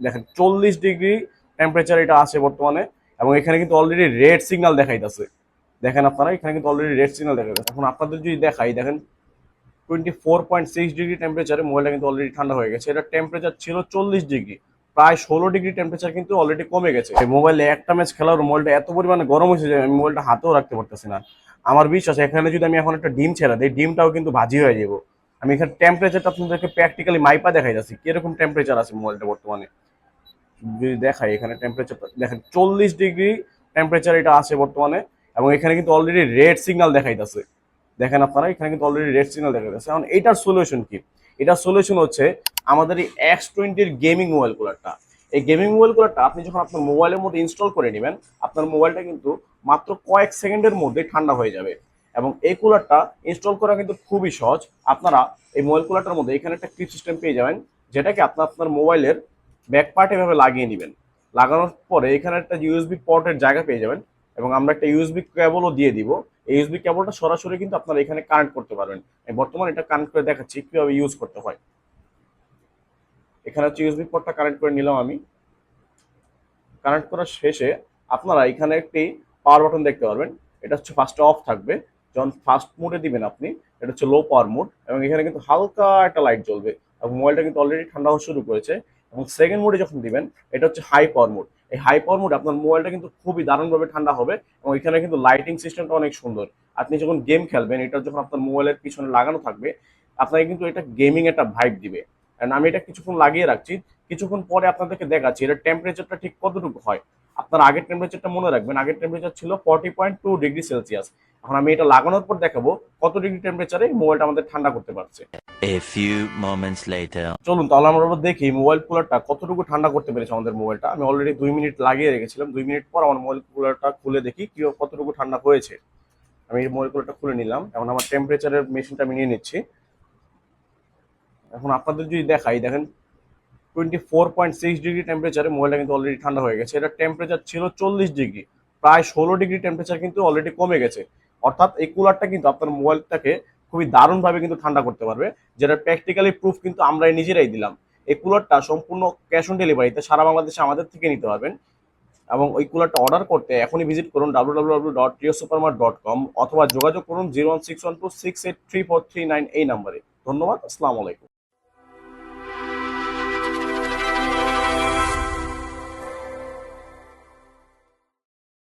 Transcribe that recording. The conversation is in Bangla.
দেখেন, চল্লিশ ডিগ্রি টেম্পারেচার এটা আছে বর্তমানে, এবং এখানে কিন্তু অলরেডি রেড সিগন্যাল দেখাইতেছে। দেখেন আপনারা, এখানে কিন্তু অলরেডি রেড সিগন্যাল দেখাইতেছে। এখন আপনাদের যদি দেখাই, দেখেন twenty four point six degree টেম্পারেচারে মোবাইলটা কিন্তু অলরেডি ঠান্ডা হয়ে গেছে। এটা টেম্পারেচার ছিল চল্লিশ ডিগ্রি। প্রায় ষোলো ডিগ্রি টেম্পারেচার কিন্তু অলরেডি কমে গেছে। এই মোবাইলে একটা ম্যাচ খেলার মোবাইলটা এত পরিমাণে গরম হয়েছে যে আমি মোবাইলটা হাতেও রাখতে পারতেছি না। আমার বিশ্বাস, এখানে যদি আমি এখন একটা ডিম ছেড়া দিই, ডিমটাও কিন্তু ভাজি হয়ে যাব আমি এখানে টেম্পারেচারটা আপনাদেরকে প্র্যাকটিক্যালি মাইপা দেখাই যাচ্ছি কীরকম টেম্পারেচার আছে মোবাইলটা বর্তমানে। যদি দেখাই, এখানে টেম্পারেচার দেখেন চল্লিশ ডিগ্রি টেম্পারেচার এটা আছে বর্তমানে, এবং এখানে কিন্তু অলরেডি রেড সিগনাল দেখাইতেছে। দেখেন আপনারা, এখানে কিন্তু অলরেডি রেড সিগনাল দেখাইতেছে। এখন এটার সলিউশন কি? এটার সলিউশন হচ্ছে আমাদের এই এক্স টোয়েন্টির গেমিং মোবাইল কুলারটা এই গেমিং মোবাইল কুলারটা আপনি যখন আপনার মোবাইলের মধ্যে ইনস্টল করে নেবেন, আপনার মোবাইলটা কিন্তু মাত্র কয়েক সেকেন্ডের মধ্যে ঠান্ডা হয়ে যাবে। এবং এই কুলারটা ইনস্টল করা কিন্তু খুবই সহজ। আপনারা এই মোবাইল কুলারটার মধ্যে এখানে একটা ক্লিপ সিস্টেম পেয়ে যাবেন, যেটাকে আপনার আপনার মোবাইলের ব্যাক পার্ট এভাবে লাগিয়ে নেবেন। লাগানোর পরে এখানে একটা ইউএসবি পোর্টের জায়গা পেয়ে যাবেন এবং আমরা একটা ইউএসবি কেবলও দিয়ে দিব। এই ইউএসবি কেবলটা সরাসরি কিন্তু আপনারা এখানে কানেক্ট করতে পারবেন। বর্তমানে এটা কানেক্ট করে দেখাচ্ছি, কীভাবে ইউজ করতে হয়। এখানে হচ্ছে ইউএসবি পোর্টটা কানেক্ট করে নিলাম আমি। কানেক্ট করার শেষে আপনারা এখানে একটি পাওয়ার বাটন দেখতে পারবেন। এটা হচ্ছে ফার্স্টে অফ থাকবে। যখন ফার্স্ট মোডে দিবেন আপনি, এটা হচ্ছে লো পাওয়ার মোড এবং এখানে কিন্তু হালকা একটা লাইট জ্বলবে এবং মোবাইলটা কিন্তু অলরেডি ঠান্ডা হওয়া শুরু করেছে। এবং সেকেন্ড মোডে যখন দিবেন, এটা হচ্ছে হাই পাওয়ার মোড এই হাই পাওয়ার মোডে আপনার মোবাইলটা কিন্তু খুবই দারুণভাবে ঠান্ডা হবে এবং এখানে কিন্তু লাইটিং সিস্টেমটা অনেক সুন্দর। আপনি যখন গেম খেলবেন, এটা যখন আপনার মোবাইলের পিছনে লাগানো থাকবে, আপনাকে কিন্তু এটা গেমিং একটা ভাইব দিবে। And আমি এটা কিছুক্ষণ লাগিয়ে রাখছি, কিছুক্ষণ পরে আপনাদেরকে দেখাচ্ছি এটা টেম্পারেচারটা ঠিক কতটুকু হয়। আপনার আগের টেম্পারেচারটা মনে রাখবেন, আগের টেম্পারেচার ছিল forty point two degree Celsius এখন আমি এটা লাগানোর পর দেখাবো কত ডিগ্রি টেম্পারেচারে মোবাইলটা আমাদের ঠান্ডা করতে পারছে। A few moments later. চলুন তাহলে আমরা দেখি মোবাইল কুলারটা কতটুকু ঠান্ডা করতে পেরেছে আমাদের মোবাইলটা। আমি অলরেডি দুই মিনিট লাগিয়ে রেখেছিলাম। দুই মিনিট পর আমার মোবাইল কুলারটা খুলে দেখি কি কতটুকু ঠান্ডা হয়েছে। আমি এই মোবাইল কুলারটা খুলে নিলাম। এখন আমার টেম্পারেচারের মেশিনটা আমি নিয়ে নিচ্ছি। এখন আপনাদের যদি দেখাই দেখেন twenty four point six degree টেম্পারেচারে মোবাইলটা কিন্তু অলরেডি ঠান্ডা হয়ে গেছে। এটা টেম্পারেচার ছিল চল্লিশ ডিগ্রি। প্রায় ষোলো ডিগ্রি টেম্পারেচার কিন্তু অলরেডি কমে গেছে। অর্থাৎ এই কুলারটা কিন্তু আপনার মোবাইলটাকে খুবই দারুণভাবে কিন্তু ঠান্ডা করতে পারবে, যেটা প্র্যাকটিক্যালি প্রুফ কিন্তু আমরা নিজেরাই দিলাম। এই কুলারটা সম্পূর্ণ ক্যাশ অন ডেলিভারিতে সারা বাংলাদেশে আমাদের থেকে নিতে পারবেন। এবং ওই কুলারটা অর্ডার করতে এখনই ভিজিট করুন W W W dot supermart dot com অথবা যোগাযোগ করুন zero one six one two six eight three four three nine এই নাম্বারে ধন্যবাদ, আসসালামু আলাইকুম।